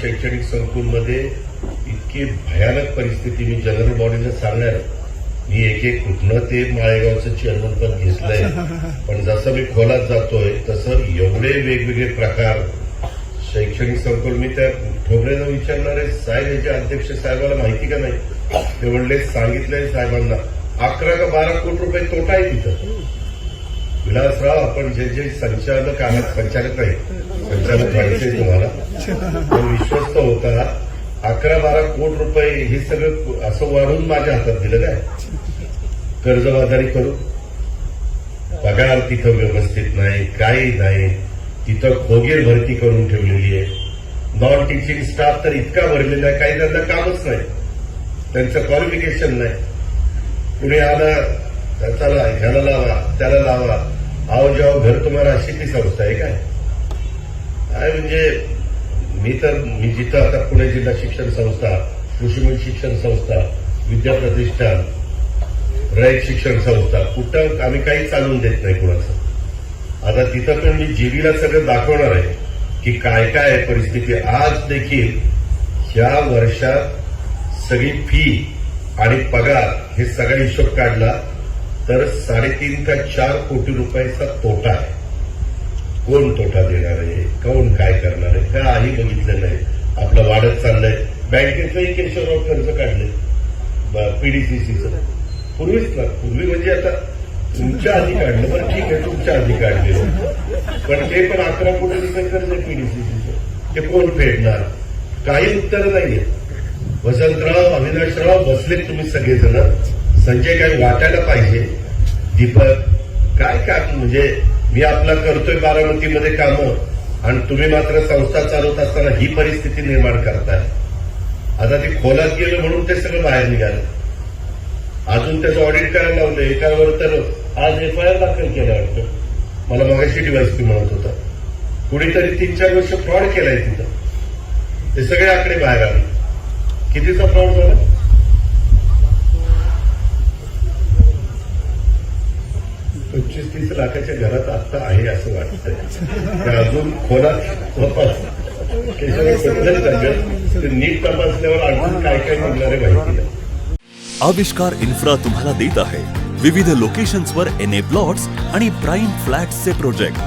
शैक्षणिक संकुलमध्ये इतकी भयानक परिस्थिती मी जनरल बॉडीला सांगणार. मी एक एक कुठनं ते माळेगावचं चेअरमन पद घेतलंय. पण जसं मी खोलात जातोय तसं एवढे वेगवेगळे प्रकार शैक्षणिक संकुल मी त्या ठोबरेला विचारणार आहे साहेब याचे अध्यक्ष साहेबाला माहिती का नाही? ते म्हणले सांगितलंय साहेबांना अकरा का बारा कोटी रुपये तोटा आहे तिथं. विलासराव आपण जे जे संचालक आहात संचालक नाही संचालक पाहिजे तुम्हाला. विश्वस्त होता अकरा बारा कोटी रुपये हे सगळं असं वाढून माझ्या हातात दिलं काय कर्जबाजारी करू. पगार तिथं व्यवस्थित नाही काही नाही. तिथं खोगीर भरती करून ठेवलेली आहे. नॉन टीचिंग स्टाफ तर इतका भरलेला आहे काही त्यांना कामच नाही. त्यांचं क्वालिफिकेशन नाही. कुणी आला चला ह्याला लावा त्याला लावा. आओ जाओ घर तुम्हाला अशी ती संस्था आहे काय? काय म्हणजे मी तर मी जिथं आता पुणे जिल्हा शिक्षण संस्था कृषीमूल शिक्षण संस्था विद्या प्रतिष्ठान रयत शिक्षण संस्था कुठं आम्ही काही चालवून देत नाही कुणाचं. आता तिथं पण मी जीबीला सगळं दाखवणार आहे की काय काय आहे परिस्थिती. आज देखील ह्या वर्षात सगळी फी आणि पगार हे सगळा हिशोब काढला तर साडेतीन का चार कोटी रुपयाचा तोटा आहे. कोण तोटा देणार आहे? कोण काय करणार आहे? काही बघितलं नाही? आपलं वाढत चाललंय. बँकेचंही केशवराव कर्ज काढले पीडीसीसीचं पूर्वीच ना पूर्वी म्हणजे आता तुमच्या आधी काढलं. पण ठीक आहे तुमच्या आधी काढलेलं पण ते पण अकरा कोटी रुपये कर्ज पीडीसीसीचं ते कोण फेडणार? काही उत्तर नाहीये. वसंतराव अविनाशराव बसलेत तुम्ही सगळेजण. संजय काही वाटायला पाहिजे? दीपक काय का म्हणजे मी आपला करतोय बारामतीमध्ये कामं आणि तुम्ही मात्र संस्था चालवत असताना ही परिस्थिती निर्माण करताय. आता ते खोलात गेलं म्हणून ते सगळं बाहेर निघालं. अजून त्याचं ऑडिट करायला लावलं एकावर तर आज एफ आय आर दाखल केलं वाटतं. मला मगाशी डिवाइस म्हणत होता. कुणीतरी तीन चार वर्ष फ्रॉड केलाय तिथं. ते सगळे आकडे बाहेर आले. कितीचा फ्रॉड झाला? पंचवीस तीस लाखाच्या घरात आत्ता आहे असं वाटतंय. अजून खोलात तपास नीट तपासल्यावर अजून काय काय निघणार आहे. माहिती आविष्कार इन्फ्रा तुम्हाला देत आहे. विविध लोकेशन्सवर एन ए प्लॉट्स आणि प्राईम फ्लॅट्सचे प्रोजेक्ट